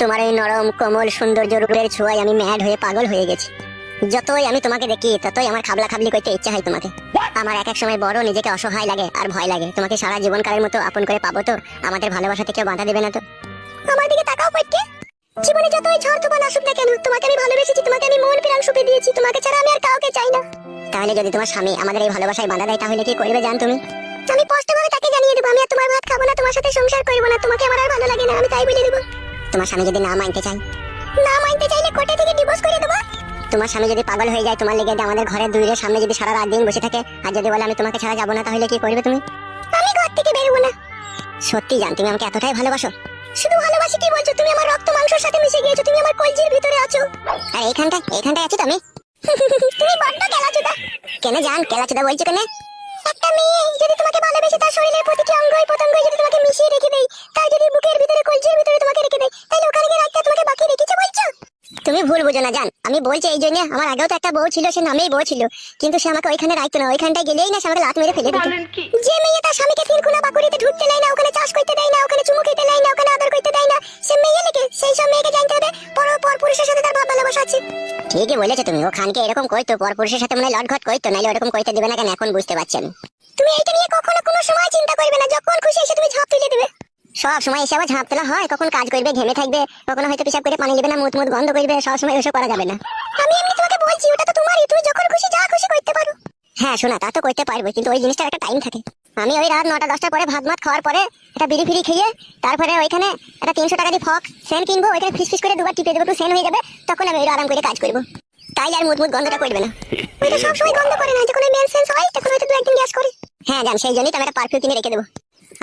তোমার এই নরম কোমল সৌন্দর্য রূপের ছোঁয়ায় আমি ম্যাড হয়ে পাগল হয়ে গেছি। যতই আমি তোমাকে দেখি ততই আমার খাবলা খাবলি করতে ইচ্ছা হয় তোমাকে। আমার এক এক সময় বড় নিজেকে অসহায় লাগে আর ভয় লাগে। তোমাকে সারা জীবনকালের মতো আপন করে পাবো তো আমাদের ভালোবাসাতে কেউ বাধা দেবে না তো। আমার দিকে তাকাও পড়তে জীবনে যতই ঝড় তুফান আসুক না কেন তোমাকে আমি ভালোবেসেছি তোমাকে আমি মন প্রাণ সুপে দিয়েছি তোমাকে ছাড়া আমি আর কাউকে চাই না। তাহলে যদি তোমার স্বামী আমাদের এই ভালোবাসায় বাধা দেয় তাহলে কি করবে জান তুমি? আমি স্পষ্টভাবে তাকে জানিয়ে দেবো আমি আর তোমার ভাত খাব না তোমার সাথে সংসার করব না তোমাকে আমার আর ভালো লাগে না আমি তাই বলে দেবো। তোমার স্বামী যদি না মানতে চায়? না মানতে চাইলে কোর্টে থেকে ডিভোর্স করে দেবো। তোমার স্বামী যদি পাগল হয়ে যায়, তোমার লেগে আমাদের ঘরের দুইয়ের সামনে যদি সারা রাত দিন বসে থাকে, আর যদি বলে আমি তোমাকে ছাড়া যাব না, তাহলে কি করবে তুমি? আমি ঘর থেকে বেরোবো না। সত্যি জান, তুমি আমাকে এতটাই ভালোবাসো। শুধু ভালোবাসি কি বলছো, তুমি আমার রক্ত মাংসের সাথে মিশে গিয়েছো, তুমি আমার কলজির ভিতরে আছো। আর এইখানটা এইখানটায় আছো তো আমি তুমি বড্ড কেলাচুদা। কেন জান, কেলাচুদা বলছো কেন? একটা মেয়ে, যদি তোমাকে ভালোবেসে তার শরীরের প্রতিটি অঙ্গই প্রত্যঙ্গই যদি তোমাকে মিশিয়ে রেখে তুমি না জান। আমি বলছি এই জন্য আমার আগেও তো একটা বউ ছিল সে নামেই বউ ছিল। কিন্তু সে আমাকে ওইখানে রাখতো না ওইখানটায় গেলেই না সে আমাকে লাত মেরে ফেলে দিত। যে মেয়ে তার স্বামীকে তিলকুনা বাকুড়িতে ঢুকতে দেয় না ওখানে চাষ করতে দেয় না ওখানে চুমু খেতে দেয় না ওখানে আদর করতে দেয় না সে মেয়ে লেগে সেই সব মেয়েকে জানতে হবে পর পর পুরুষের সাথে তার ভাব ভালোবাসা আছে। ঠিকই বলেছ তুমি ও খানকে এরকম কইতো পর পুরুষের সাথে মনে লটঘট কইতো নাইলে ওরকম কইতে দিবে না কেন এখন বুঝতে পারছি আমি। তুমি এইটা নিয়ে কখনো কোনো সময় চিন্তা করবে না যখন খুশি এসে তুমি ঝাঁপ তুলে দেবে সব সময় এসে আবার ঝাঁপ তোলা হয়? কখন কাজ করবে, ঘেমে থাকবে, কখনো হয়তো পিসাব করে পানি নেবে না মুত মুত গন্ধ করবে, সব সময় ওসব করা যাবে না। আমি এমনি তোমাকে বলছি, ওটা তো তোমারই। তুমি যখন খুশি, যা খুশি করতে পারো। হ্যাঁ শোনা, তা তো করতে পারব, কিন্তু ওই জিনিসটার একটা টাইম থাকে। আমি ওই রাত নটা, দশটার পরে ভাত মাত খাওয়ার পরে একটা বিড়ি ফিরি খেয়ে, তারপরে ওইখানে একটা তিনশো টাকা দিয়ে ফক, সেন কিনবো, ওইখানে ফিস ফিস করে দুবার টিপে দেবো, একটু সেন হয়ে যাবে, তখন আমি ওই আরাম করে কাজ করব। তাই আর মুত গন্ধটা করবে না। ওইটা সবসময় গন্ধ করে না, যখন মেন সেন্স হয়, তখন হয়তো দু একদিন গ্যাস করে। হ্যাঁ জান, সেই জন্যই তো আমি একটা পারফিউম কিনে রেখে দেবো।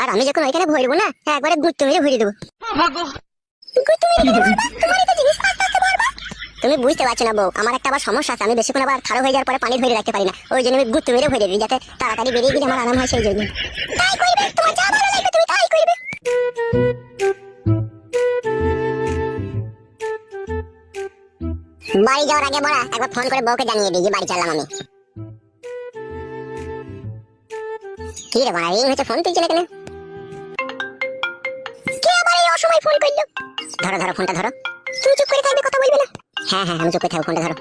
আর আমি যখন ওইখানে ভরবো না, একবারে গুত্তু মেরে ভরে দেবো। তুমি বুঝতে পারছ না বউ, আমার একটা আবার সমস্যা আছে, আমি বেশিক্ষণ আবার খারাপ হয়ে যাওয়ার পরে পানি ধরে রাখতে পারি না। ওই জন্য আমি গুত্তু মেরে ভরে দিই, যাতে তাড়াতাড়ি বেরিয়ে গেলে আমার আরাম হয় সেই জন্য। বাড়ি যাওয়ার আগে বড়া একবার ফোন করে বউকে জানিয়ে দিই যে বাড়ি চললাম আমি। কি রে বড়া রিং হচ্ছে ফোন তুলছিল কেন? আবার ফোন করল। ধরো ধরো ফোনটা ধরো। তুমি চুপ করে থাকবে কথা বলবে না। হ্যাঁ হ্যাঁ আমি চুপ করে থাকব ফোনটা ধরো।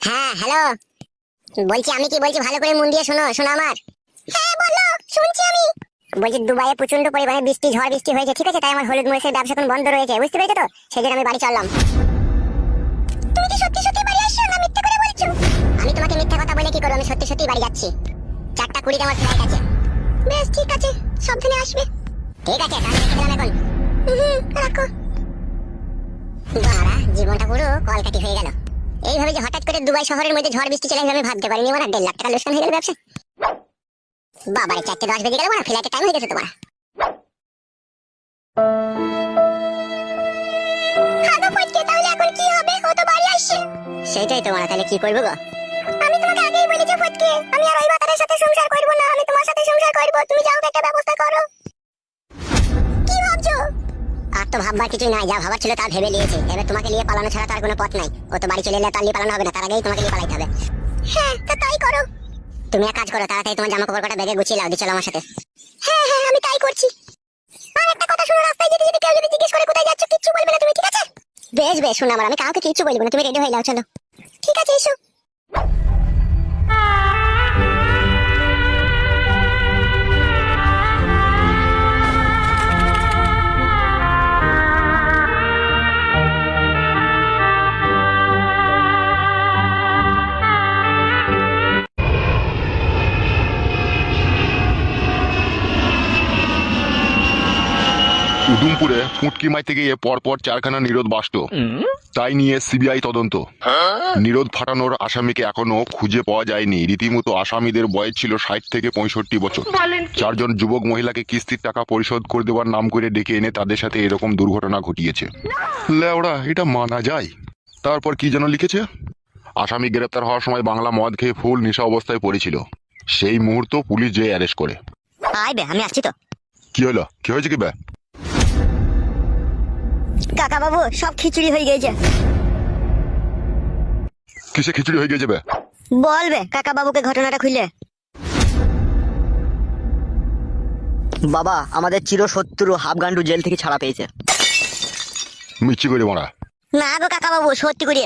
হ্যাঁ হ্যালো। বলছি আমি কি বলছি ভালো করে মন দিয়ে শোনো শোনো আমার। হ্যাঁ বলো শুনছি আমি। বলছি দুবাইয়ে প্রচণ্ড পরিমাণে বৃষ্টি ঝড় বৃষ্টি হয়েছে ঠিক আছে? তাই আমার হলুদ মরিচের ব্যবসা এখন বন্ধ রয়েছে বুঝতে পেরেছ তো? জন্য আমি বাড়ি চললাম। তুমি কি সত্যি সত্যি বাড়ি আসছো না মিথ্যা করে বলছো? আমি তোমাকে মিথ্যা কথা বলে কি করব? আমি সত্যি সত্যি বাড়ি যাচ্ছি। চারটা কুড়িতে আমার ফ্লাইট আছে। বেশ ঠিক আছে। সাবধানে আসবে। ঠিক আছে এখন রাখো। জীবনটা পুরো হয়ে গেল। এইভাবে যে হঠাৎ করে দুবাই শহরের মধ্যে ঝড় বৃষ্টি চলে আমি ভাবতে পারিনি। দেড় লাখ টাকা লোকসান হয়ে গেল ব্যবসা। বাবারে, চারটে দশ বেজে গেল না ফ্লাইটের টাইম হয়ে গেছে তোমার সেটাই তোমার তাহলে কি করব গো? আমি তোমাকে আগেই ফটকে আমি আর ওই বাতারের সাথে সংসার করব না, আমি তোমার সাথে সংসার করব, তুমি যাও একটা ব্যবস্থা করো। কি ভাবছ? আর তো ভাববার কিছু নাই, যা ভাবার ছিল তা ভেবে নিয়েছি। এবার তোমাকে নিয়ে পালানো ছাড়া তো আর কোনো পথ নাই। ও তো বাড়ি চলে এলে তার পালানো হবে না, তার আগেই তোমাকে নিয়ে পালাইতে হবে। হ্যাঁ তাই করো। তুমি এক কাজ করো, তাড়াতাড়ি তোমার জামা কাপড় ব্যাগে গুছিয়ে লাও দিয়ে চলো আমার সাথে। হ্যাঁ হ্যাঁ আমি তাই করছি। আর একটা কথা শোনো, রাস্তায় যেতে যেতে কেউ যদি জিজ্ঞেস করে কোথায় যাচ্ছ, কিচ্ছু বলবে না তুমি, ঠিক আছে? বেশ বেশ, শোনো আমার, আমি কাউকে কিচ্ছু বলব না, তুমি রেডি হয়ে যাও, চলো। ঠিক আছে, এসো। উদুমপুরে ফুটকি মাইতে গিয়ে পরপর চারখানা নিরোধ বাসত তাই নিয়ে সিবিআই তদন্ত। নিরোধ ফাটানোর আসামিকে এখনও খুঁজে পাওয়া যায়নি। রীতিমতো আসামিদের বয়স ছিল ষাট থেকে পঁয়ষট্টি বছর। চারজন যুবক মহিলাকে কিস্তির টাকা পরিশোধ করে দেওয়ার নাম করে ডেকে এনে তাদের সাথে এরকম দুর্ঘটনা ঘটিয়েছে। লেওড়া এটা মানা যায়। তারপর কি যেন লিখেছে? আসামি গ্রেপ্তার হওয়ার সময় বাংলা মদ খেয়ে ফুল নেশা অবস্থায় পড়েছিল। সেই মুহূর্ত পুলিশ যে অ্যারেস্ট করে। আমি আসছি তো। কি হলো? কি হয়েছে কি বে? কাকা বাবু সব খিচুড়ি হয়ে গেছে। কিসে খিচুড়ি হয়ে গেছে বে? বলবে কাকা বাবুকে ঘটনাটা খুলে। বাবা আমাদের চির শত্রু হাফগান্ডু জেল থেকে ছাড়া পেয়েছে। মিচ্ছি করে মারা। না গো কাকা বাবু সত্যি করে